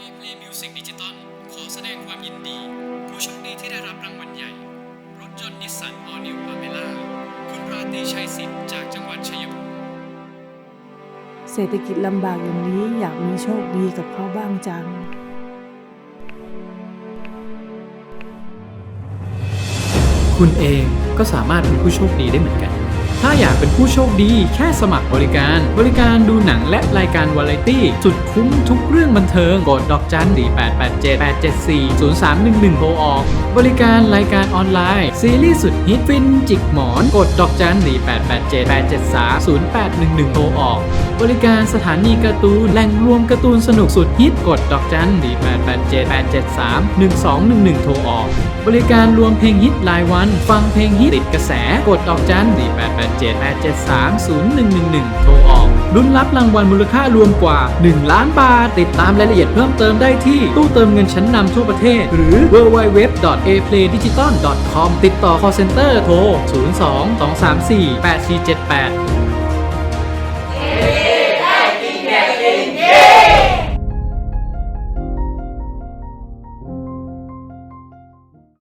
Play Music Digital ขอแสดงความยินดี ผู้โชคดีที่ได้รับรางวัลใหญ่ รถยนต์นิสสันออนิวอเมล่าคุณราตรีชัยสิทธิ์จากจังหวัดชัยภูมิเศรษฐกิจลำบากอย่างนี้อยากมีโชคดีกับเขาบ้างจังคุณเองก็สามารถเป็นผู้โชคดีได้เหมือนกัน ถ้าอยากเป็นผู้โชคดีแค่สมัครบริการ บริการดูหนังและรายการวาไรตี้ สุดคุ้มทุกเรื่องบันเทิง กดดอกจัน4 8 8 7 8 7 4 0 3 1 1โทรออก บริการรายการออนไลน์ ซีรีส์สุดฮิตฟินจิกหมอน กดดอกจัน4 8 8 7 8 7 3 0 8 1 1โทรออก บริการสถานีการ์ตูนแหล่งรวมการ์ตูนสนุกสุดฮิตกดดอกจัน4 8 8 7 8 7 3 1 2 1 1โทรออก บริการรวมเพลงฮิตรายวัน ฟังเพลงฮิตติดกระแสกดดอกจัน4 8 8 7 8 7 3 0 1 1 1โทรออกลุ้นรับรางวัลมูลค่ารวมกว่า 1 ล้านบาท ติดตามรายละเอียดเพิ่มเติมได้ที่ตู้เติมเงินชั้นนำทั่วประเทศ หรือ www.aplaydigital.com ติดต่อ call center โทร 02 234 8478